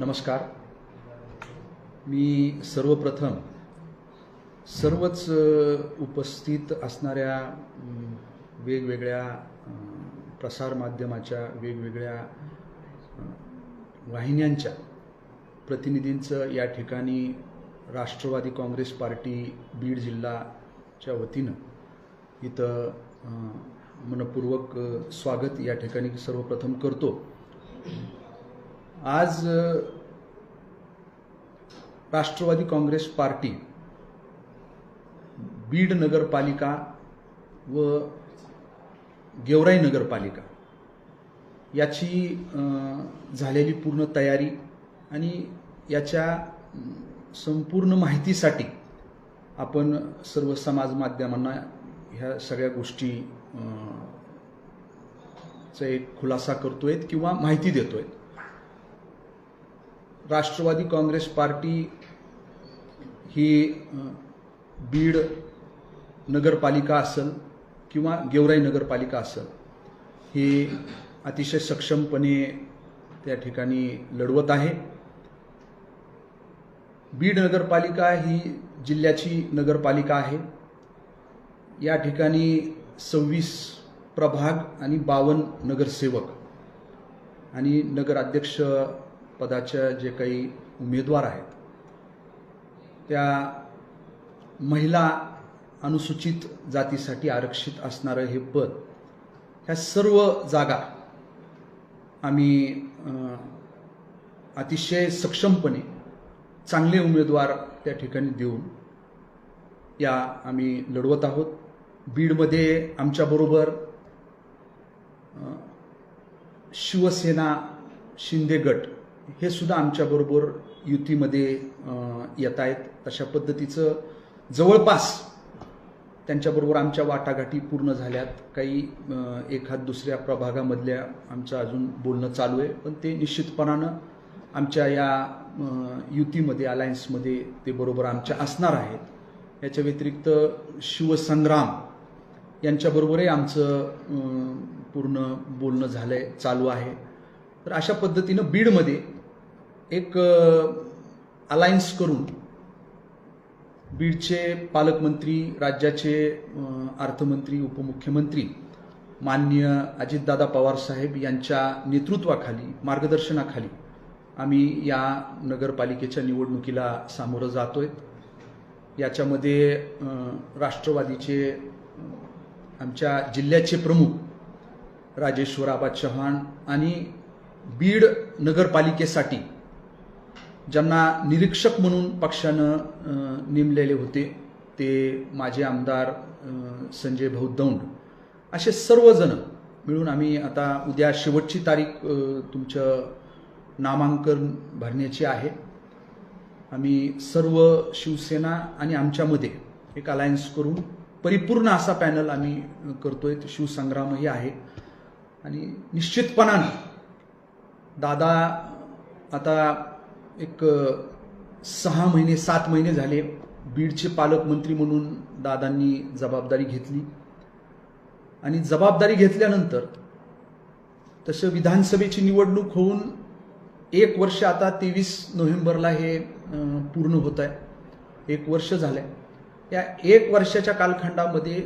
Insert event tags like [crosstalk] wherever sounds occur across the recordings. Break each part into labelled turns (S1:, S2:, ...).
S1: नमस्कार. मी सर्वप्रथम सर्वच उपस्थित असणाऱ्या वेगवेगळ्या प्रसारमाध्यमाच्या वेगवेगळ्या वाहिन्यांच्या प्रतिनिधींचं या ठिकाणी राष्ट्रवादी काँग्रेस पार्टी बीड जिल्हाच्या वतीनं इथं मनपूर्वक स्वागत या ठिकाणी सर्वप्रथम करतो. आज राष्ट्रवादी काँग्रेस पार्टी बीड नगरपालिका व गेवराई नगरपालिका याची झालेली पूर्ण तयारी आणि याच्या संपूर्ण माहितीसाठी आपण सर्व समाज माध्यमांना ह्या सगळ्या गोष्टी एक खुलासा करतोय किंवा माहिती देतोय राष्ट्रवादी काँग्रेस पार्टी ही बीड नगरपालिका असेल किंवा गेवराई नगरपालिका असेल ही अतिशय सक्षमपणे त्या ठिकाणी लढवत आहे. बीड नगरपालिका ही जिल्ह्याची नगरपालिका आहे. या ठिकाणी सव्वीस प्रभाग आणि बावन्न नगरसेवक आणि नगराध्यक्ष पदाच्या जे काही उमेदवार आहेत त्या महिला अनुसूचित जातीसाठी आरक्षित असणारं हे पद ह्या सर्व जागा आम्ही अतिशय सक्षमपणे चांगले उमेदवार त्या ठिकाणी देऊन या आम्ही लढवत आहोत. बीडमध्ये आमच्याबरोबर शिवसेना शिंदे गट हे सुद्धा आमच्याबरोबर युतीमध्ये येत आहेत अशा पद्धतीचं जवळपास त्यांच्याबरोबर आमच्या वाटाघाटी पूर्ण झाल्यात. काही एखाद दुसऱ्या प्रभागामधल्या आमचं अजून बोलणं चालू आहे. पण ते निश्चितपणानं आमच्या या युतीमध्ये अलायन्समध्ये ते बरोबर आमच्या असणार आहेत. याच्या व्यतिरिक्त शिवसंग्राम यांच्याबरोबरही आमचं पूर्ण बोलणं झालं आहे चालू आहे. तर अशा पद्धतीनं बीडमध्ये एक अलायन्स करून बीडचे पालकमंत्री राज्याचे अर्थमंत्री उपमुख्यमंत्री माननीय अजितदादा पवार साहेब यांच्या नेतृत्वाखाली मार्गदर्शनाखाली आम्ही या नगरपालिकेच्या निवडणुकीला सामोरं जातोय. याच्यामध्ये राष्ट्रवादीचे आमच्या जिल्ह्याचे प्रमुख राजेश्वर आबा चव्हाण आणि बीड नगरपालिकेसाठी ज्यांना निरीक्षक म्हणून पक्षानं नेमलेले होते ते माजी आमदार संजय भाऊ दौंड. असे सर्वजण मिळून आम्ही आता उद्या शेवटची तारीख तुमचं नामांकन भरण्याची आहे. आम्ही सर्व शिवसेना आणि आमच्यामध्ये एक अलायन्स करून परिपूर्ण असा पॅनल आम्ही करतोय. शिवसंग्रामही आहे. आणि निश्चितपणानं दादा आता एक सहा महिने सात महिने झाले बीडचे पालकमंत्री म्हणून दादांनी जबाबदारी घेतली. आणि जबाबदारी घेतल्यानंतर तसं विधानसभेची निवडणूक होऊन एक वर्ष आता तेवीस नोव्हेंबरला हे पूर्ण होत आहे. एक वर्ष झालंय. या एक वर्षाच्या कालखंडामध्ये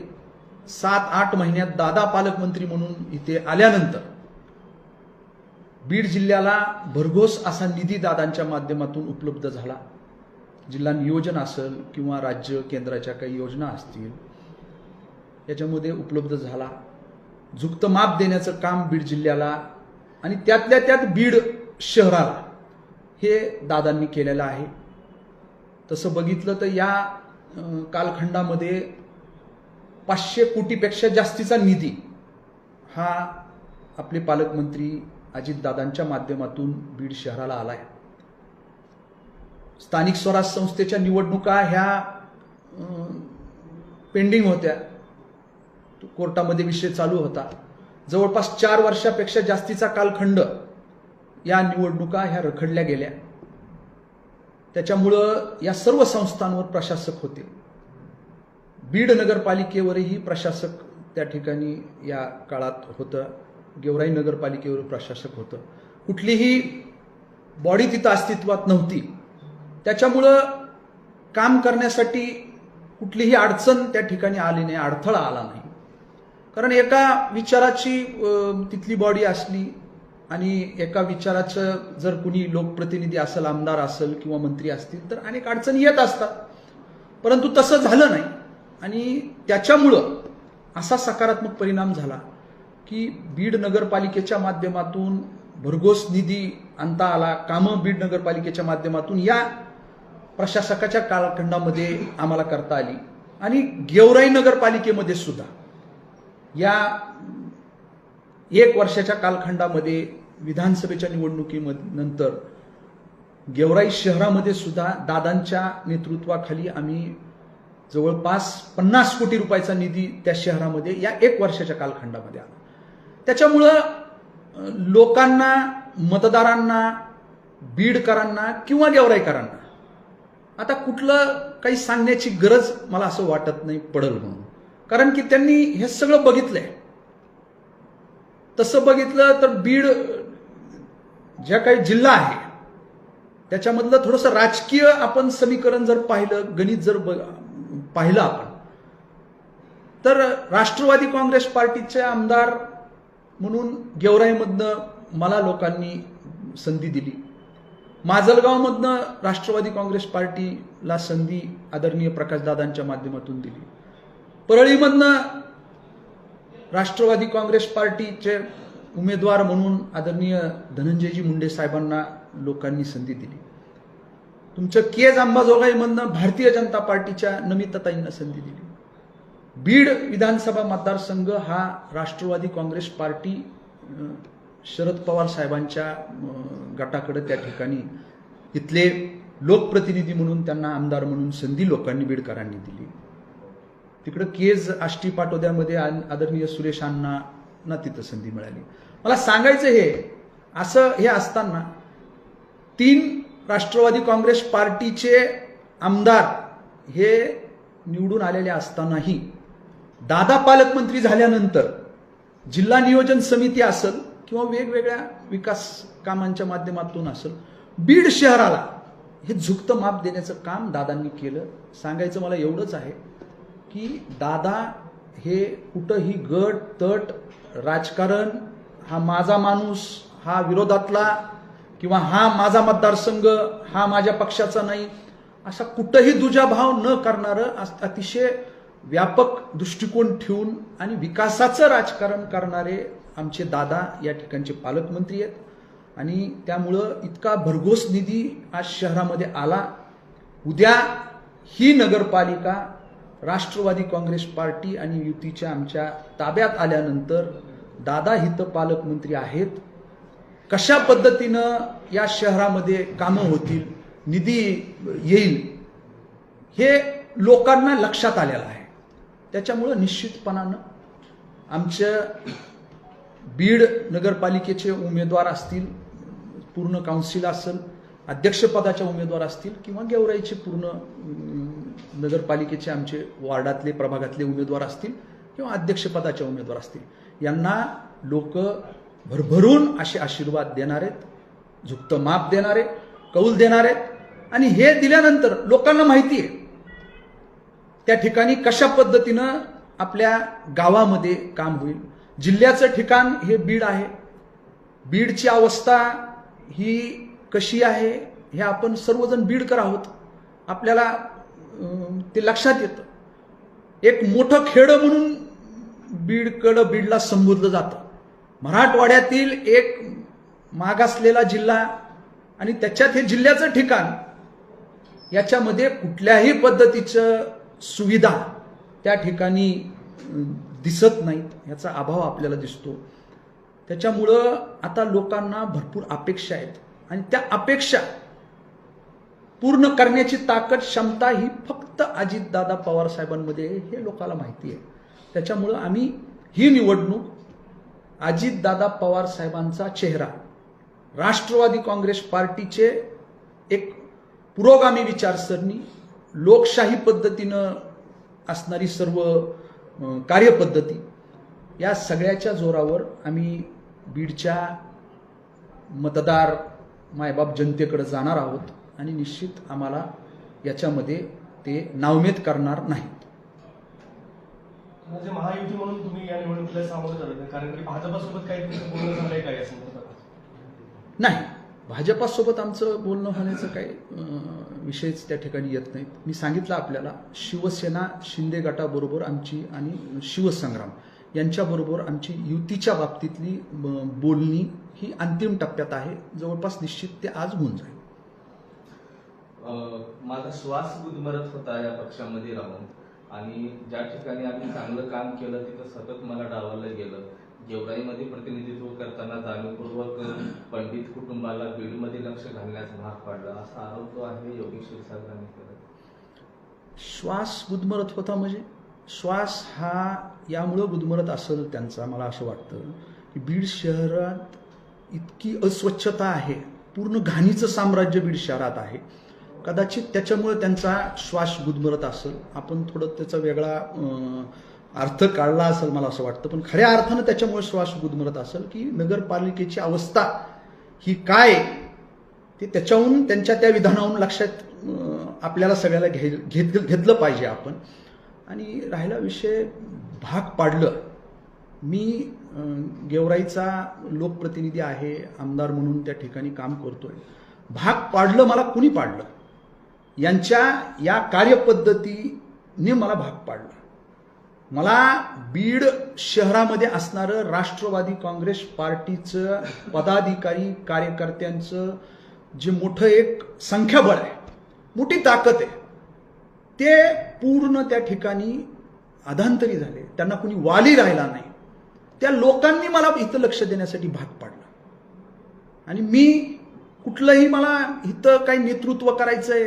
S1: सात आठ महिन्यात दादा पालकमंत्री म्हणून इथे आल्यानंतर बीड जिल्ह्याला भरघोस असा निधी दादांच्या माध्यमातून उपलब्ध झाला. जिल्हा नियोजन असेल किंवा राज्य केंद्राच्या काही योजना असतील याच्यामध्ये उपलब्ध झाला. झुकतं माप देण्याचं काम बीड जिल्ह्याला आणि त्यातल्या त्यात बीड शहराला हे दादांनी केलेलं आहे. तसं बघितलं तर या कालखंडामध्ये पाचशे कोटीपेक्षा जास्तीचा निधी हा आपले पालकमंत्री अजितदादांच्या माध्यमातून बीड शहराला आलाय. स्थानिक स्वराज संस्थेच्या निवडणुका ह्या पेंडिंग होत्या. कोर्टामध्ये विषय चालू होता. जवळपास चार वर्षापेक्षा जास्तीचा कालखंड या निवडणुका ह्या रखडल्या गेल्या. त्याच्यामुळं या सर्व संस्थांवर प्रशासक होते. बीड नगरपालिकेवरही प्रशासक त्या ठिकाणी या काळात होतं. गेवराई नगरपालिकेवर प्रशासक होतं. कुठलीही बॉडी तिथं अस्तित्वात नव्हती. त्याच्यामुळं काम करण्यासाठी कुठलीही अडचण त्या ठिकाणी आली नाही अडथळा आला नाही. कारण एका विचाराची तिथली बॉडी असली आणि एका विचाराचं जर कुणी लोकप्रतिनिधी असेल आमदार असेल किंवा मंत्री असतील तर अनेक अडचणी येत असतात. परंतु तसं झालं नाही. आणि त्याच्यामुळं असा सकारात्मक परिणाम झाला. की बीड नगरपालिकेच्या माध्यमातून भरघोस निधी आणता आला. कामं बीड नगरपालिकेच्या माध्यमातून या प्रशासकाच्या कालखंडामध्ये आम्हाला करता आली. आणि गेवराई नगरपालिकेमध्ये सुद्धा. या एक वर्षाच्या कालखंडामध्ये विधानसभेच्या निवडणुकीनंतर गेवराई शहरामध्ये सुद्धा दादांच्या नेतृत्वाखाली आम्ही जवळपास पन्नास कोटी रुपयाचा निधी त्या शहरामध्ये या एक वर्षाच्या कालखंडामध्ये आला त्याच्यामुळं लोकांना मतदारांना बीडकरांना किंवा गेवराईकरांना आता कुठलं काही सांगण्याची गरज मला असं वाटत नाही पडल म्हणून. कारण की त्यांनी हे सगळं बघितलंय. तसं बघितलं तर बीड ज्या काही जिल्हा आहे त्याच्यामधलं थोडंसं राजकीय आपण समीकरण जर पाहिलं गणित जर पाहिलं आपण तर राष्ट्रवादी काँग्रेस पार्टीचे आमदार म्हणून गेवराईमधनं मला लोकांनी संधी दिली. माजलगावमधनं राष्ट्रवादी काँग्रेस पार्टीला संधी आदरणीय प्रकाशदादांच्या माध्यमातून दिली. परळीमधनं राष्ट्रवादी काँग्रेस पार्टीचे उमेदवार म्हणून आदरणीय धनंजयजी मुंडे साहेबांना लोकांनी संधी दिली. तुमचं केज अंबाजोगाईमधनं भारतीय जनता पार्टीच्या नमिताताईंना संधी दिली. बीड विधानसभा मतदारसंघ हा राष्ट्रवादी काँग्रेस पार्टी शरद पवार साहेबांच्या गटाकडे त्या ठिकाणी इथले लोकप्रतिनिधी म्हणून त्यांना आमदार म्हणून संधी लोकांनी बीडकरांनी दिली. तिकडं केज आष्टी पाटोद्यामध्ये आदरणीय सुरेश अण्णांना तिथं संधी मिळाली. मला सांगायचं हे असं हे असताना तीन राष्ट्रवादी काँग्रेस पार्टीचे आमदार हे निवडून आलेले असतानाही दादा पालकमंत्री झाल्यानंतर जिल्हा नियोजन समिती असेल किंवा वेगवेगळ्या विकास कामांच्या माध्यमातून असेल बीड शहराला हे झुकतं माप देण्याचं काम दादांनी केलं. सांगायचं मला एवढंच आहे की दादा हे कुठंही गट तट राजकारण हा माझा माणूस हा विरोधातला किंवा हा माझा मतदारसंघ हा माझ्या पक्षाचा नाही असा कुठंही दुजाभाव न करणारं अतिशय व्यापक दृष्टिकोन ठेवून आणि विकासाचं राजकारण करणारे आमचे दादा या ठिकाणचे पालकमंत्री आहेत. आणि त्यामुळं इतका भरघोस निधी आज शहरामध्ये आला. उद्या ही नगरपालिका राष्ट्रवादी काँग्रेस पार्टी आणि युतीच्या आमच्या ताब्यात आल्यानंतर दादा हित पालकमंत्री आहेत. कशा पद्धतीनं या शहरामध्ये कामं होतील निधी येईल हे लोकांना लक्षात आलेलं आहे. त्याच्यामुळं निश्चितपणानं आमच्या बीड नगरपालिकेचे उमेदवार असतील पूर्ण काउन्सिल असेल अध्यक्षपदाच्या उमेदवार असतील किंवा गेवराईचे पूर्ण नगरपालिकेचे आमचे वार्डातले प्रभागातले उमेदवार असतील किंवा अध्यक्षपदाचे उमेदवार असतील यांना लोक भरभरून असे आशीर्वाद देणार आहेत झुकतं माप देणारे कौल देणार आहेत आणि हे दिल्यानंतर लोकांना माहिती आहे. त्या ठिकाणी कशा पद्धतीनं आपल्या गावामध्ये काम होईल? जिल्ह्याचं ठिकाण हे बीड आहे. बीडची अवस्था ही कशी आहे हे आपण सर्वजण बीडकर आहोत. आपल्याला ते लक्षात येतं. एक मोठं खेडं म्हणून बीडकडं बीडला संबोधलं जातं. मराठवाड्यातील एक मागासलेला जिल्हा आणि त्याच्यात हे जिल्ह्याचं ठिकाण याच्यामध्ये कुठल्याही पद्धतीचं सुविधा त्या ठिकाणी दिसत नाहीत याचा अभाव आपल्याला दिसतो. त्याच्यामुळं आता लोकांना भरपूर अपेक्षा आहेत. आणि त्या अपेक्षा पूर्ण करण्याची ताकद क्षमता ही फक्त अजितदादा पवार साहेबांमध्ये हे लोकांना माहिती आहे. त्याच्यामुळं आम्ही ही निवडणूक अजितदादा पवार साहेबांचा चेहरा राष्ट्रवादी काँग्रेस पार्टीचे एक पुरोगामी विचारसरणी लोकशाही पद्धतीनं असणारी सर्व कार्यपद्धती या सगळ्याच्या जोरावर आम्ही बीडच्या मतदार मायबाप जनतेकडे जाणार आहोत आणि निश्चित आम्हाला याच्यामध्ये ते नावमेद करणार नाहीत
S2: म्हणजे महायुती म्हणून तुम्ही या निवडणुकीला सामोरं. कारण की भाजपासोबत काही
S1: नाही भाजपासोबत आमचं बोलणं होण्याचं काही विषयच त्या ठिकाणी येत नाहीत. मी सांगितलं आपल्याला शिवसेना शिंदे गटाबरोबर आमची आणि शिवसंग्राम यांच्याबरोबर आमची युतीच्या बाबतीतली बोलणी ही अंतिम टप्प्यात आहे. जवळपास निश्चित ते आज होऊन जाईल.
S3: माझा श्वास गुदमरत होता या पक्षामध्ये राहून. आणि ज्या ठिकाणी आम्ही चांगलं काम केलं तिथं सतत मला डावललं गेलं. गेवराईमध्ये प्रतिनिधित्व करताना जाणीवपूर्वक पंडित कुटुंबाला बीडमध्ये लक्ष घालण्यास भाग पाडला असा आरोप जो आहे योगेश क्षीरसागरांनी केला.
S1: श्वास गुदमरत होता म्हणजे? श्वास हा यामुळं गुदमरत असेल त्यांचा मला असं वाटतं की बीड शहरात इतकी अस्वच्छता आहे. पूर्ण घाणीचं साम्राज्य बीड शहरात आहे. कदाचित त्याच्यामुळे त्यांचा श्वास गुदमरत असेल. आपण थोडं त्याचा वेगळा अर्थ काढला असेल मला असं वाटतं. पण खऱ्या अर्थानं त्याच्यामुळे श्वास गुदमरत असेल की नगरपालिकेची अवस्था ही काय ते त्याच्याहून त्यांच्या त्या विधानाहून लक्षात आपल्याला सगळ्याला घे घेत घेतलं पाहिजे आपण. आणि राहिला विषय भाग पाडलं. मी गेवराईचा लोकप्रतिनिधी आहे आमदार म्हणून त्या ठिकाणी काम करतोय. भाग पाडलं मला कुणी पाडलं? यांच्या या कार्यपद्धतीने मला भाग पाडला. मला बीड शहरामध्ये असणारं राष्ट्रवादी काँग्रेस पार्टीचं पदाधिकारी कार्यकर्त्यांचं जे मोठं एक संख्याबळ आहे मोठी ताकद आहे ते पूर्ण त्या ठिकाणी अधांतरी झाले. त्यांना कुणी वाली राहिला नाही. त्या लोकांनी मला इथं लक्ष देण्यासाठी भाग पाडलं. आणि मी कुठलंही मला इथं काही नेतृत्व करायचंय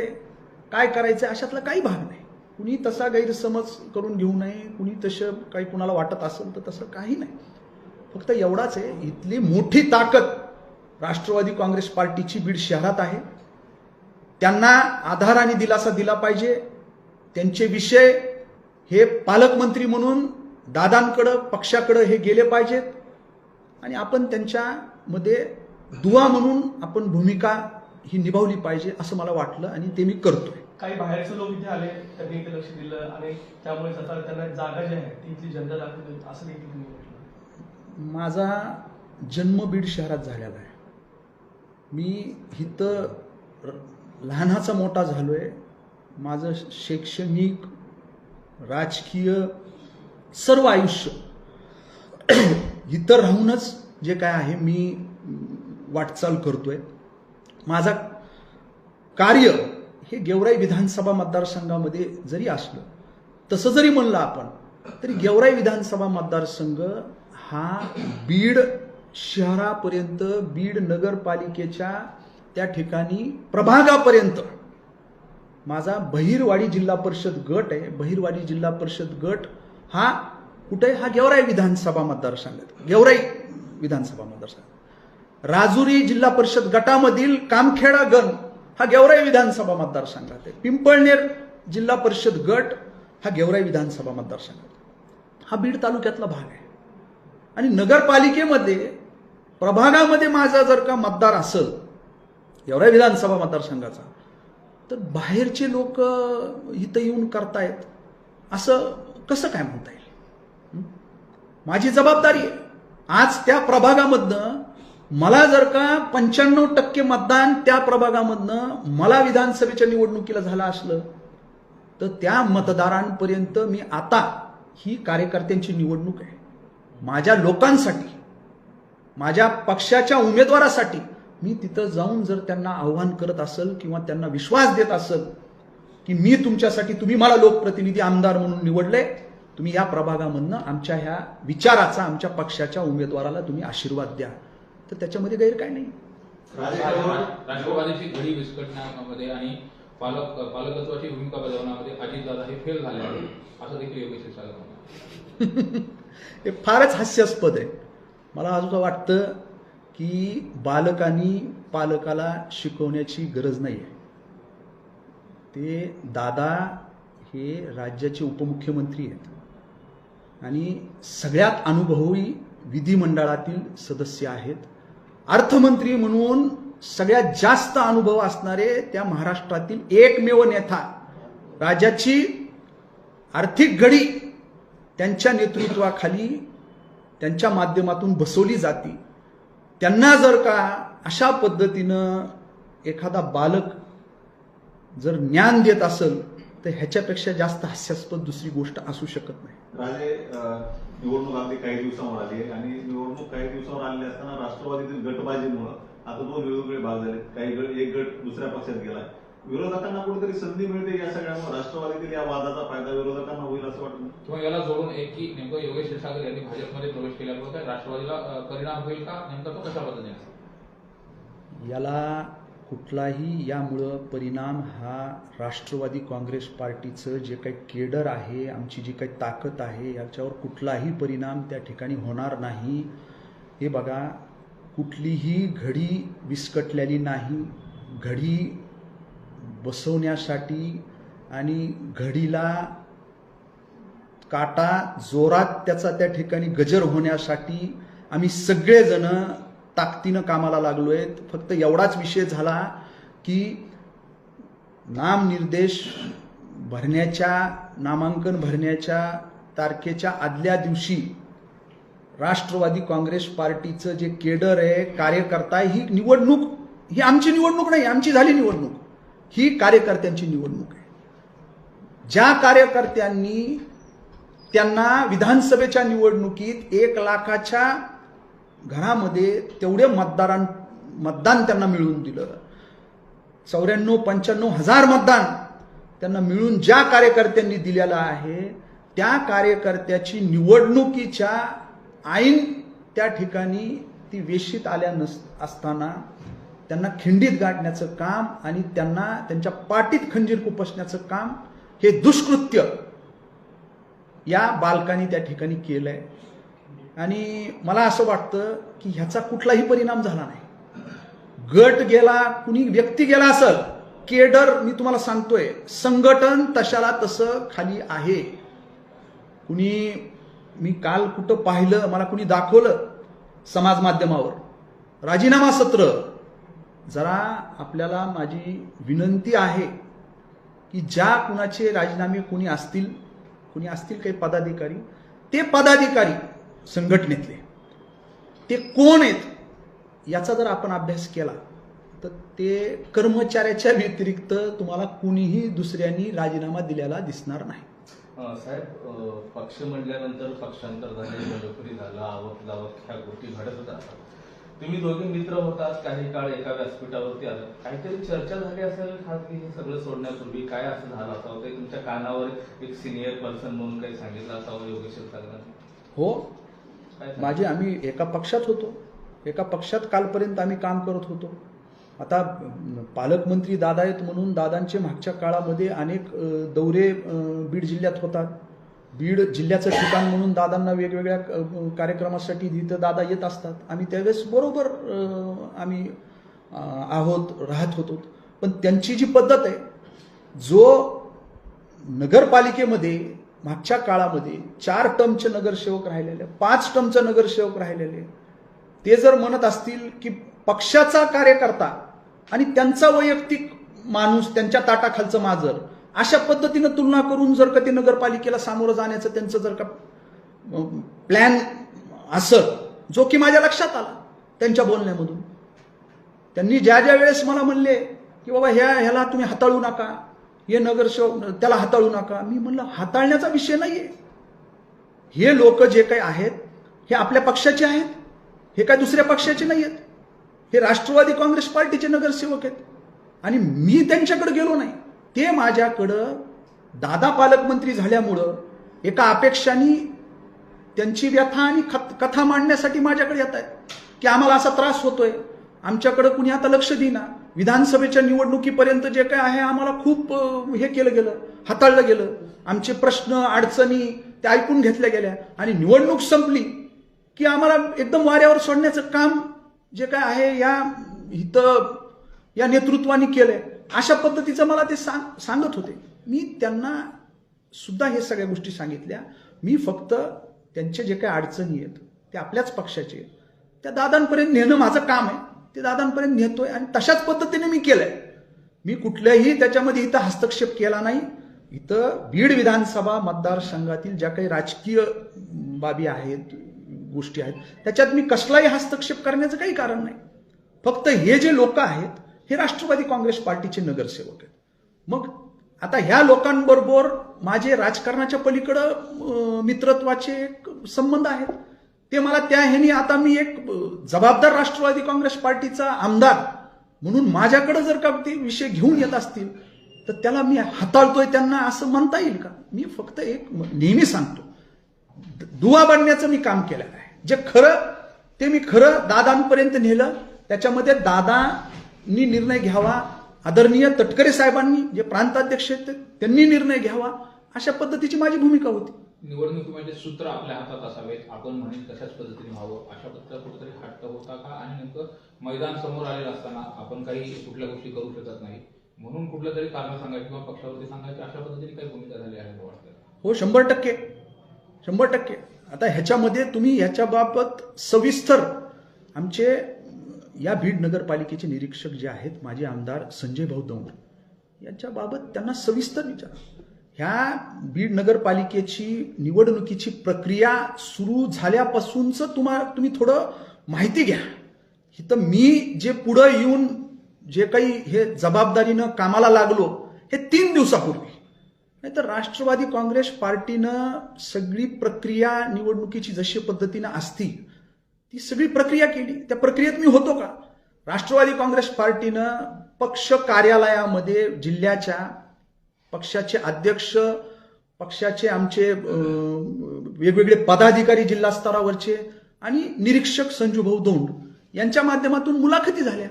S1: काय करायचंय अशातला काही भाग नाही. कुणी तसा गैरसमज करून घेऊ नये कुणी तसं काही कुणाला वाटत असेल तर तसं काही नाही. फक्त एवढाच आहे इथली मोठी ताकद राष्ट्रवादी काँग्रेस पार्टीची बीड शहरात आहे. त्यांना आधार आणि दिलासा दिला पाहिजे. त्यांचे विषय हे पालकमंत्री म्हणून दादांकडं पक्षाकडं हे गेले पाहिजेत. आणि आपण त्यांच्यामध्ये दुवा म्हणून आपण भूमिका ही निभावली पाहिजे असं मला वाटलं आणि ते मी करतोय.
S2: काही बाहेरचे लोक इथे आले त्यांनी इथे लक्ष दिलं आणि त्यामुळे आता त्यांना जागा जी आहे ती इथली जनता दाखवली असं देखील तुम्ही म्हटलं.
S1: माझा जन्म बीड शहरात झालेला आहे. मी इथं लहानाचा मोठा झालो आहे माझं शैक्षणिक राजकीय सर्व आयुष्य [clears throat] इथं राहूनच जे काय आहे मी वाटचाल करतोय. माझा कार्य हे गेवराई विधानसभा मतदारसंघामध्ये जरी असलं तसं जरी म्हणलं आपण तरी गेवराई विधानसभा मतदारसंघ हा बीड शहरापर्यंत बीड नगरपालिकेच्या त्या ठिकाणी प्रभागापर्यंत माझा बहिरवाडी जिल्हा परिषद गट आहे बहिरवाडी जिल्हा परिषद गट हा कुठे? हा गेवराई विधानसभा मतदारसंघात गेवराई विधानसभा मतदारसंघ. राजुरी जिल्हा परिषद गटामधील कामखेडा गण हा गेवराई विधानसभा मतदारसंघात आहे पिंपळनेर जिल्हा परिषद गट हा गेवराई विधानसभा मतदारसंघात हा बीड तालुक्यातला भाग आहे. आणि नगरपालिकेमध्ये प्रभागामध्ये माझा जर का मतदार असेल गेवराई विधानसभा मतदारसंघाचा तर बाहेरचे लोक इथं येऊन करतायत. असं कसं काय म्हणता येईल? माझी जबाबदारी आहे. आज त्या प्रभागामधनं मला जर का पंच्याण्णव टक्के मतदान त्या प्रभागामधनं मला विधानसभेच्या निवडणुकीला झालं असलं तर त्या मतदारांपर्यंत मी आता ही कार्यकर्त्यांची निवडणूक आहे. माझ्या लोकांसाठी माझ्या पक्षाच्या उमेदवारासाठी मी तिथं जाऊन जर त्यांना आव्हान करत असेल किंवा त्यांना विश्वास देत असेल की मी तुमच्यासाठी तुम्ही मला लोकप्रतिनिधी आमदार म्हणून निवडले तुम्ही या प्रभागामधनं आमच्या ह्या विचाराचा आमच्या पक्षाच्या उमेदवाराला तुम्ही आशीर्वाद द्या. तर त्याच्यामध्ये गैर काय नाही.
S4: राष्ट्रवादीची घडी विस्कटण्यामध्ये आणि पालक पालकत्वाची भूमिका बजावण्यामध्ये अजितदादा हे फेल झाले असं देखील योगेश [laughs]
S1: हे फारच हास्यास्पद आहे. मला असं वाटतं की बालकांनी पालकाला शिकवण्याची गरज नाही आहे ते दादा हे राज्याचे उपमुख्यमंत्री आहेत. आणि सगळ्यात अनुभवी विधिमंडळातील सदस्य आहेत. अर्थमंत्री म्हणून सगळ्यात जास्त अनुभव असणारे त्या महाराष्ट्रातील एकमेव नेता राज्याची आर्थिक घडी त्यांच्या नेतृत्वाखाली त्यांच्या माध्यमातून बसवली जाते. त्यांना जर का अशा पद्धतीनं एखादा बालक जर ज्ञान देत असेल तर ह्याच्यापेक्षा जास्त हास्यास्पद दुसरी गोष्ट असू शकत नाही.
S5: राजे निवडणूक अगदी काही दिवसांवर आली आहे आणि निवडणूक काही दिवसावर आली असताना राष्ट्रवादीतील गटबाजीमुळे आता दोन वेगवेगळे भाग झाले काही गट एक गट दुसऱ्या पक्षात गेला विरोधकांना कुठेतरी संधी मिळते या सगळ्यामुळे राष्ट्रवादीतील या वादाचा फायदा विरोधकांना होईल असं वाटतं?
S4: किंवा याला जोडून एक की नेमकं योगेश क्षीरसागर यांनी भाजपमध्ये प्रवेश केल्यामुळे काय राष्ट्रवादीला परिणाम होईल का? नेमका तो कशा पद्धतीने?
S1: याला कुठलाही यामुळं परिणाम हा राष्ट्रवादी काँग्रेस पार्टीचं जे काही केडर आहे आमची जी काही ताकद आहे याच्यावर कुठलाही परिणाम त्या ठिकाणी होणार नाही. हे बघा कुठलीही घडी विस्कटलेली नाही. घडी बसवण्यासाठी आणि घडीला काटा जोरात त्याचा त्या ठिकाणी गजर होण्यासाठी आम्ही सगळेजणं ताकदीनं कामाला लागलो आहेत फक्त एवढाच विषय झाला की नामनिर्देश भरण्याच्या नामांकन भरण्याच्या तारखेच्या आदल्या दिवशी राष्ट्रवादी काँग्रेस पार्टीचं जे केडर आहे कार्यकर्ता ही निवडणूक ही आमची निवडणूक नाही आमची झाली निवडणूक. ही कार्यकर्त्यांची निवडणूक आहे. ज्या कार्यकर्त्यांनी त्यांना विधानसभेच्या निवडणुकीत एक लाखाच्या घरामध्ये तेवढ्या मतदारां मतदान त्यांना मिळवून दिलं. चौऱ्याण्णव पंच्याण्णव हजार मतदान त्यांना मिळून ज्या कार्यकर्त्यांनी दिलेलं आहे त्या कार्यकर्त्याची निवडणुकीच्या ऐन त्या ठिकाणी ती वेशीत आल्या नस असताना त्यांना खिंडीत गाठण्याचं काम आणि त्यांना त्यांच्या पाठीत खंजीर कुपसण्याचं काम हे दुष्कृत्य या बालकांनी त्या ठिकाणी केलंय. आणि मला असं वाटतं की ह्याचा कुठलाही परिणाम झाला नाही. गट गेला कुणी व्यक्ती गेला असल केडर मी तुम्हाला सांगतोय संघटन तशाला तसं खाली आहे. कुणी मी काल कुठं पाहिलं मला कुणी दाखवलं समाज माध्यमावर? राजीनामा सत्र. जरा आपल्याला माझी विनंती आहे की ज्या कुणाचे राजीनामे कुणी असतील कुणी असतील काही पदाधिकारी ते पदाधिकारी संघटनेतले. ते कोण आहेत? याचा जर आपण अभ्यास केला तर ते कर्मचाऱ्याच्या व्यतिरिक्त तुम्हाला कुणीही दुसऱ्यांनी राजीनामा दिलेला दिसणार नाही.
S3: साहेब पक्ष म्हणल्यानंतर पक्षांतर झाले बंडखोरी झालं आवक जावक ह्या गोष्टी घडतच असतात तुम्ही दोघे मित्र होतात काही काळ एका व्यासपीठावरती आलात. काहीतरी चर्चा झाली असेल खासगी हे सगळं सोडण्यापूर्वी? काय असं झालं असावं? काही तुमच्या कानावर एक सिनियर पर्सन म्हणून काही सांगितलं असावं? योगेश क्षीरसागरांनी
S1: हो? माझे आम्ही एका पक्षात होतो. एका पक्षात कालपर्यंत आम्ही काम करत होतो. आता पालकमंत्री दादा आहेत म्हणून दादांचे मागच्या काळामध्ये अनेक दौरे बीड जिल्ह्यात होतात. बीड जिल्ह्याचं ठिकाण म्हणून दादांना वेगवेगळ्या कार्यक्रमासाठी तिथं दादा येत असतात. आम्ही त्यावेळेस बरोबर आम्ही आहोत राहत होतो. पण त्यांची जी पद्धत आहे जो नगरपालिकेमध्ये मागच्या काळामध्ये चार टर्मचे नगरसेवक राहिलेले पाच टर्मचे नगरसेवक राहिलेले. ते जर म्हणत असतील की पक्षाचा कार्यकर्ता आणि त्यांचा वैयक्तिक माणूस त्यांच्या ताटाखालचं माजर अशा पद्धतीनं तुलना करून जर का ते नगरपालिकेला सामोरं जाण्याचं त्यांचं जर का प्लॅन असं जो की माझ्या लक्षात आला त्यांच्या बोलण्यामधून. त्यांनी ज्या ज्या वेळेस मला म्हणले की बाबा ह्या ह्याला तुम्ही हाताळू नका हे नगरसेवक त्याला हाताळू नका. मी म्हणलं हाताळण्याचा विषय नाहीये. हे लोक जे काही आहेत हे आपल्या पक्षाचे आहेत हे काय दुसऱ्या पक्षाचे नाही आहेत हे राष्ट्रवादी काँग्रेस पार्टीचे नगरसेवक आहेत. आणि मी त्यांच्याकडे गेलो नाही. ते माझ्याकडं दादा पालकमंत्री झाल्यामुळं एका अपेक्षाने त्यांची व्यथा आणि खत- कथा मांडण्यासाठी माझ्याकडे येत आहेत की आम्हाला असा त्रास होतोय. आमच्याकडे कुणी आता लक्ष देईना. विधानसभेच्या निवडणुकीपर्यंत जे काय आहे आम्हाला खूप हे केलं गेलं हाताळलं गेलं. आमचे प्रश्न अडचणी त्या ऐकून घेतल्या गेल्या. आणि निवडणूक संपली की आम्हाला एकदम वाऱ्यावर सोडण्याचं काम जे काय आहे या इथं या नेतृत्वाने केलंय. अशा पद्धतीचं मला ते सांग सांगत होते. मी त्यांना सुद्धा हे सगळ्या गोष्टी सांगितल्या. मी फक्त त्यांचे जे काही अडचणी आहेत ते आपल्याच पक्षाचे आहेत. त्या दादांपर्यंत नेणं माझं काम आहे. ते दादांपर्यंत नेतोय आणि तशाच पद्धतीने मी केलंय. मी कुठल्याही त्याच्यामध्ये इथं हस्तक्षेप केला नाही. इथं बीड विधानसभा मतदारसंघातील ज्या काही राजकीय बाबी आहेत गोष्टी आहेत त्याच्यात मी कसलाही हस्तक्षेप करण्याचं काही कारण नाही. फक्त हे जे लोक आहेत हे राष्ट्रवादी काँग्रेस पार्टीचे नगरसेवक आहेत. मग आता ह्या लोकांबरोबर माझे राजकारणाच्या पलीकडं मित्रत्वाचे एक संबंध आहेत. ते मला त्या ह्यानी आता मी एक जबाबदार राष्ट्रवादी काँग्रेस पार्टीचा आमदार म्हणून माझ्याकडे जर का ते विषय घेऊन येत असतील तर त्याला मी हाताळतोय त्यांना असं म्हणता येईल का? मी फक्त एक नेहमी सांगतो. दुवा बनण्याचं मी काम केलेलं आहे. जे खरं ते मी खरं दादांपर्यंत नेलं. त्याच्यामध्ये दादांनी निर्णय घ्यावा. आदरणीय तटकरे साहेबांनी जे प्रांताध्यक्ष आहेत त्यांनी निर्णय घ्यावा. अशा पद्धतीची माझी भूमिका होती.
S4: निवडणुकीमध्ये म्हणजे सूत्र आपल्या हातात असावेत. आपण म्हणेल तशाच पद्धतीने व्हावं. अशा पद्धतीचा कुठेतरी हट्ट होता का? आणि नेमकं मैदान समोर आलेलं असताना आपण काही कुठल्या गोष्टी करू शकत नाही. म्हणून कुठलं तरी कारण सांगायचं किंवा पक्षावरती सांगायची अशा पद्धतीने काही भूमिका झाली आहे वाटतं
S1: हो शंभर टक्के. शंभर टक्के. आता ह्याच्यामध्ये तुम्ही ह्याच्याबाबत सविस्तर आमचे या बीड नगरपालिकेचे निरीक्षक जे आहेत माझे आमदार संजय भाऊ दौंड यांच्याबाबत त्यांना सविस्तर विचारा. ह्या बीड नगरपालिकेची निवडणुकीची प्रक्रिया सुरू झाल्यापासूनच तुम्हा तुम्ही थोडं माहिती घ्या. इथं मी जे पुढं येऊन जे काही हे जबाबदारीनं कामाला लागलो हे तीन दिवसापूर्वी. नाही तर राष्ट्रवादी काँग्रेस पार्टीनं सगळी प्रक्रिया निवडणुकीची जशी पद्धतीनं असती ती सगळी प्रक्रिया केली. त्या प्रक्रियेत मी होतो का? राष्ट्रवादी काँग्रेस पार्टीनं पक्ष कार्यालयामध्ये जिल्ह्याच्या पक्षाचे अध्यक्ष पक्षाचे आमचे वेगवेगळे पदाधिकारी जिल्हा स्तरावरचे आणि निरीक्षक संजू भाऊ दोंड यांच्या माध्यमातून मुलाखती झाल्या.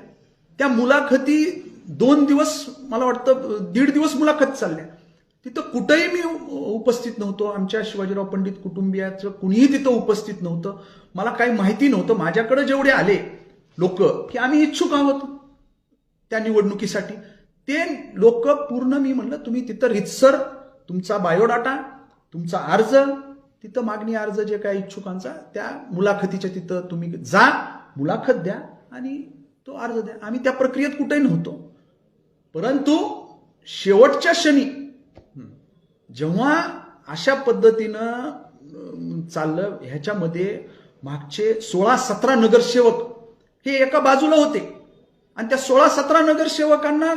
S1: त्या मुलाखती दोन दिवस मला वाटतं दीड दिवस मुलाखत चालल्या. तिथं कुठंही मी उपस्थित नव्हतो. आमच्या शिवाजीराव पंडित कुटुंबियाचं कुणीही तिथं उपस्थित नव्हतं. मला काही माहिती नव्हतं. माझ्याकडे जेवढे आले लोक की आम्ही इच्छुक आहोत त्या निवडणुकीसाठी. ते लोक पूर्ण मी म्हणलं तुम्ही तिथं रितसर तुमचा बायोडाटा तुमचा अर्ज तिथं मागणी अर्ज जे काय इच्छुकांचा त्या मुलाखतीच्या तिथं तुम्ही जा मुलाखत द्या आणि तो अर्ज द्या. आम्ही त्या प्रक्रियेत कुठेही नव्हतो. परंतु शेवटच्या क्षणी जेव्हा अशा पद्धतीनं चाललं ह्याच्यामध्ये मागचे सोळा सतरा नगरसेवक हे एका बाजूला होते. आणि त्या सोळा सतरा नगरसेवकांना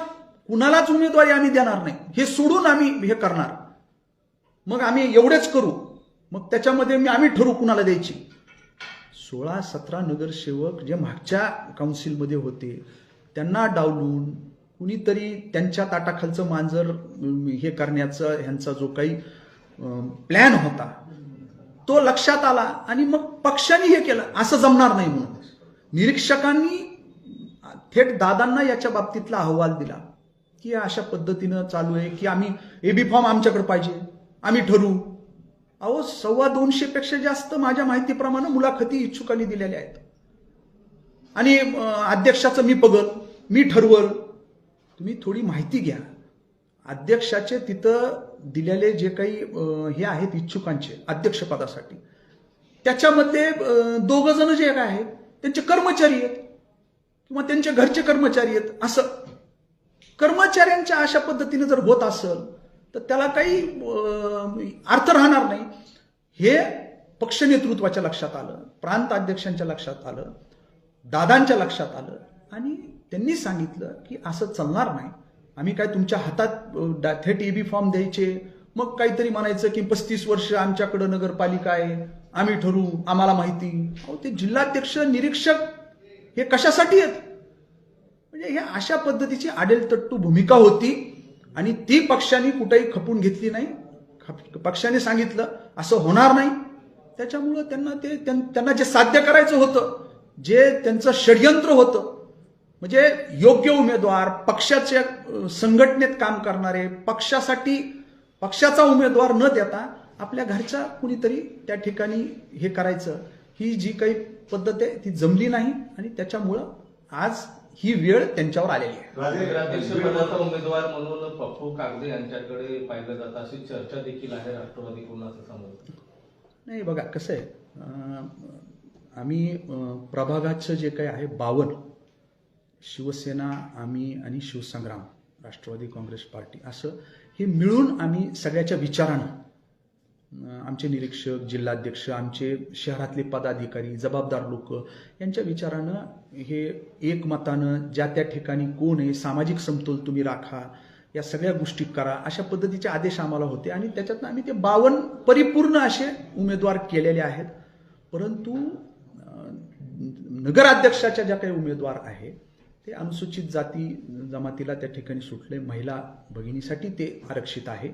S1: कुणालाच उमेदवारी आम्ही देणार नाही. हे सोडून आम्ही हे करणार. मग आम्ही एवढेच करू. मग त्याच्यामध्ये मी आम्ही ठरवू कुणाला द्यायची. सोळा सतरा नगरसेवक जे मागच्या काउन्सिलमध्ये होते त्यांना डावलून कुणीतरी त्यांच्या ताटाखालचं मांजर हे करण्याचा ह्यांचा जो काही प्लॅन होता तो लक्षात आला आणि मग पक्षाने हे केलं. असं जमणार नाही म्हणून. निरीक्षकांनी थेट दादांना याच्या बाबतीतला अहवाल दिला. की अशा पद्धतीनं चालू आहे की आम्ही एबी फॉर्म आमच्याकडे पाहिजे. आम्ही ठरवू अहो सव्वा दोनशे पेक्षा जास्त माझ्या माहितीप्रमाणे मुलाखती इच्छुकांनी दिलेल्या आहेत. आणि अध्यक्षाचं मी बघल मी ठरवल. तुम्ही थोडी माहिती घ्या. अध्यक्षाचे तिथं दिलेले जे काही हे आहेत इच्छुकांचे अध्यक्षपदासाठी त्याच्यामध्ये दोघं जण जे काय आहेत त्यांचे कर्मचारी आहेत. किंवा त्यांचे घरचे कर्मचारी आहेत असं. कर्मचाऱ्यांच्या अशा पद्धतीने जर होत असेल तर त्याला काही अर्थ राहणार नाही. हे पक्ष नेतृत्वाच्या लक्षात आलं प्रांत अध्यक्षांच्या लक्षात आलं दादांच्या लक्षात आलं. आणि त्यांनी सांगितलं की असं चालणार नाही. आम्ही काय तुमच्या हातात थेट ई थेट एबी फॉर्म द्यायचे? मग काहीतरी म्हणायचं की पस्तीस वर्ष आमच्याकडं नगरपालिका आहे आम्ही ठरू आम्हाला माहिती. अहो ते जिल्हाध्यक्ष निरीक्षक हे कशासाठी आहेत? म्हणजे ह्या अशा पद्धतीची आडेलतट्टू भूमिका होती आणि ती पक्षाने कुठेही खपून घेतली नाही. खप- पक्षाने सांगितलं असं होणार नाही. त्याच्यामुळं त्यांना ते त्यां- त्यांना जे साध्य करायचं होतं जे त्यांचं षडयंत्र होतं म्हणजे योग्य उमेदवार पक्षाच्या संघटनेत काम करणारे पक्षासाठी पक्षाचा उमेदवार न देता आपल्या घरच्या कुणीतरी त्या ठिकाणी हे करायचं. ही जी काही पद्धत आहे ती जमली नाही आणि त्याच्यामुळं आज ही वेळ त्यांच्यावर आलेली आहे.
S3: उमेदवार म्हणून पप्पू कागदे यांच्याकडे पाहिलं जातं. अशी चर्चा देखील आहे राष्ट्रवादीकडून असं समजतं
S1: नाही बघा कसं आहे आम्ही प्रभागाचं जे काही आहे बावन शिवसेना आम्ही आणि शिवसंग्राम राष्ट्रवादी काँग्रेस पार्टी असं हे मिळून आम्ही सगळ्याच्या विचारानं आमचे निरीक्षक जिल्हाध्यक्ष आमचे शहरातले पदाधिकारी जबाबदार लोक यांच्या विचारानं हे एकमतानं ज्या त्या ठिकाणी कोण आहे सामाजिक समतोल तुम्ही राखा या सगळ्या गोष्टी करा अशा पद्धतीचे आदेश आम्हाला होते. आणि त्याच्यातनं आम्ही ते बावन्न परिपूर्ण असे उमेदवार केलेले आहेत. परंतु नगराध्यक्षाच्या ज्या काही उमेदवार आहेत ते अनुसूचित जाती जमातीला त्या ठिकाणी सुटले. महिला भगिनीसाठी ते आरक्षित आहे.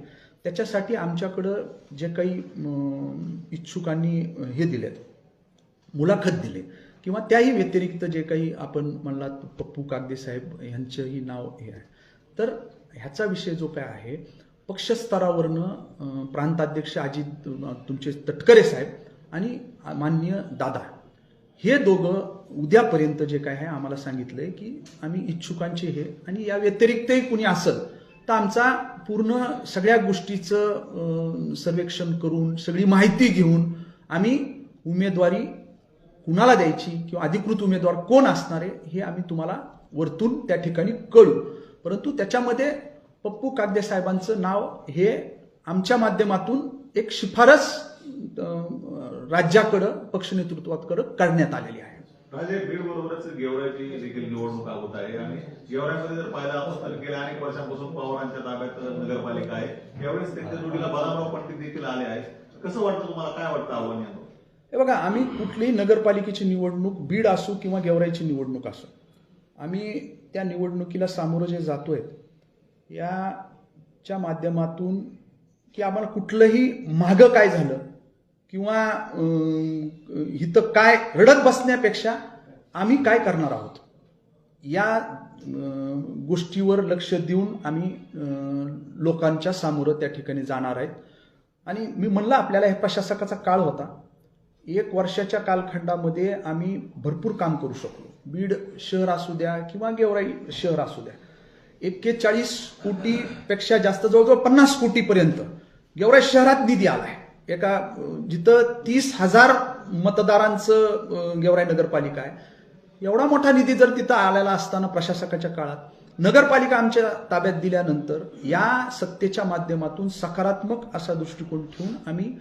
S1: त्याच्यासाठी आमच्याकडं जे काही इच्छुकांनी हे दिलेत मुलाखत दिले किंवा त्याही व्यतिरिक्त जे काही आपण म्हणलात पप्पू कागदे साहेब यांचंही नाव हे आहे. तर ह्याचा विषय जो काय आहे पक्षस्तरावरनं प्रांताध्यक्ष अजित तुमचे तटकरे साहेब आणि मान्य दादा हे दोघं उद्यापर्यंत जे काय आहे आम्हाला सांगितलंय की आम्ही इच्छुकांचे हे आणि या व्यतिरिक्तही कुणी असेल तर आमचा पूर्ण सगळ्या गोष्टीचं सर्वेक्षण करून सगळी माहिती घेऊन आम्ही उमेदवारी कुणाला द्यायची किंवा अधिकृत उमेदवार कोण असणार आहे हे आम्ही तुम्हाला वरतून त्या ठिकाणी कळू. परंतु त्याच्यामध्ये पप्पू कागदे साहेबांचं नाव हे आमच्या माध्यमातून एक शिफारस राज्याकडं पक्ष नेतृत्वाकडं करण्यात आलेली आहे.
S5: म्हणजे राजे बीड बरोबरच गेवराची देखील निवडणूक होत आहे. आणि गेवरामध्ये जर पाहिलं आपण तर गेल्या अनेक वर्षांपासून पवारांच्या ताब्यात नगरपालिका आहे यावेळेस त्यांच्या जोडीला बालाराव पाटील देखील आले आहेत कसं वाटतं तुम्हाला? काय वाटतं आव्हान
S1: हे बघा आम्ही कुठलीही नगरपालिकेची निवडणूक बीड असो किंवा गेवराईची निवडणूक असो आम्ही त्या निवडणुकीला सामोरं जे जातोय याच्या माध्यमातून की आम्हाला कुठलंही मागं काय झालं किंवा इथं काय रडत बसण्यापेक्षा आम्ही काय करणार आहोत? या गोष्टीवर लक्ष देऊन आम्ही लोकांच्या सामोरं त्या ठिकाणी जाणार आहेत. आणि मी म्हणलं आपल्याला हे प्रशासकाचा काळ होता. एक वर्षाच्या कालखंडामध्ये आम्ही भरपूर काम करू शकलो. बीड शहर असू द्या किंवा गेवराई शहर असू द्या. एक्केचाळीस कोटीपेक्षा जास्त जवळजवळ पन्नास कोटीपर्यंत गेवराई शहरात निधी आला आहे एका जिथं तीस हजार मतदारांचं गेवराई नगरपालिका आहे. एवढा मोठा निधी जर तिथं आलेला असताना प्रशासकाच्या काळात नगरपालिका आमच्या ताब्यात दिल्यानंतर या सत्तेच्या माध्यमातून सकारात्मक असा दृष्टिकोन ठेवून आम्ही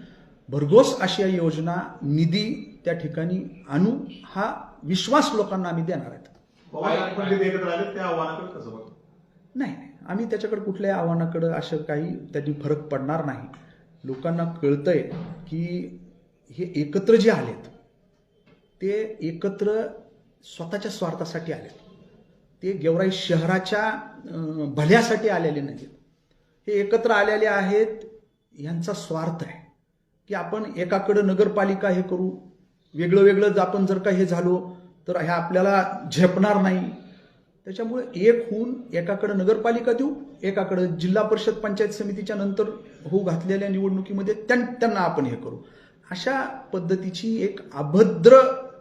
S1: भरघोस अशा योजना निधी त्या ठिकाणी आणू हा विश्वास लोकांना आम्ही देणार आहेत. नाही. आम्ही त्याच्याकडे कुठल्याही आव्हानाकडे असं काही त्यांनी फरक पडणार नाही. लोकांना कळतंय की हे एकत्र जे आलेत ते एकत्र स्वतःच्या स्वार्थासाठी आलेत. ते गेवराई शहराच्या भल्यासाठी आलेले नाहीत. हे एकत्र आलेले आहेत यांचा स्वार्थ आहे. की आपण एकाकडं नगरपालिका हे करू वेगळं वेगळं जर आपण जर का हे झालो तर हे आपल्याला झेपणार नाही. त्याच्यामुळे एक होऊन एकाकडं नगरपालिका देऊ एकाकडं जिल्हा परिषद पंचायत समितीच्या नंतर होऊ घातलेल्या निवडणुकीमध्ये त्यां- त्यांना आपण हे करू. अशा पद्धतीची एक अभद्र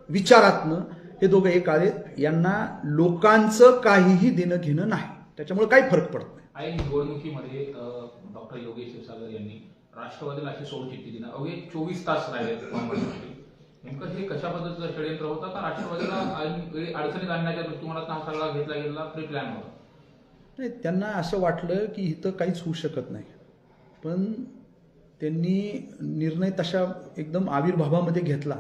S1: विचारातनं हे दोघं एक आलेत. यांना लोकांचं काहीही देणं घेणं नाही. त्याच्यामुळे काही फरक पडत नाही.
S4: निवडणुकीमध्ये डॉक्टर योगेश यांनी राष्ट्रवादीला अशी सोडचिठ्ठी दिली. अवघे चोवीस तास राहिले. नेमकं हे कशा पद्धतीचं षडयंत्र होतं? का राष्ट्रवादीला अडचणीत आणण्याच्या दृष्टिकोनात हा सगळा घेतला गेलेला प्री प्लॅन होता
S1: नाही त्यांना असं वाटलं की इथं काहीच होऊ शकत नाही. पण त्यांनी निर्णय तशा एकदम आविर्भावामध्ये घेतला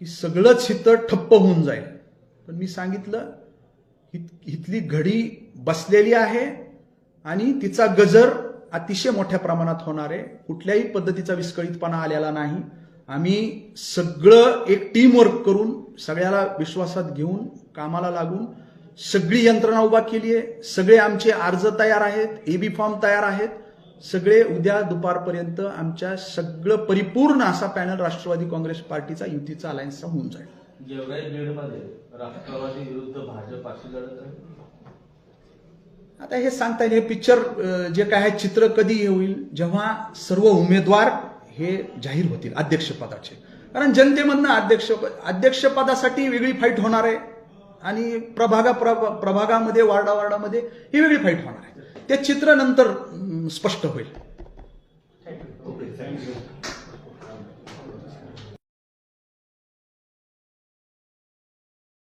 S1: की सगळंच इथं ठप्प होऊन जाईल. पण मी सांगितलं हित इथली घडी बसलेली आहे आणि तिचा गजर अतिशय मोठ्या प्रमाणात होणार आहे. कुठल्याही पद्धतीचा विस्कळीतपणा आलेला नाही. आम्ही सगळं एक टीमवर्क करून सगळ्याला विश्वासात घेऊन कामाला लागून सगळी यंत्रणा उभा केली आहे. सगळे आमचे अर्ज तयार आहेत एबी फॉर्म तयार आहेत. सगळे उद्या दुपारपर्यंत आमच्या सगळं परिपूर्ण असा पॅनल राष्ट्रवादी काँग्रेस पार्टीचा युतीचा अलायन्सचा होऊन जाईल.
S3: गेवराई बीडमध्ये राष्ट्रवादी विरुद्ध भाजप अशी लढत आहे?
S1: आता हे सांगता येईल हे पिक्चर जे काय आहे चित्र कधी हे होईल जेव्हा सर्व उमेदवार हे जाहीर होतील अध्यक्षपदाचे. कारण जनतेमधनं अध्यक्ष अध्यक्षपदासाठी वेगळी फाईट होणार आहे आणि प्रभागा प्रभ- प्रभागामध्ये वार्डा वार्डामध्ये ही वेगळी फाईट होणार आहे. ते चित्र नंतर स्पष्ट होईल.
S2: Thank you
S3: okay thank you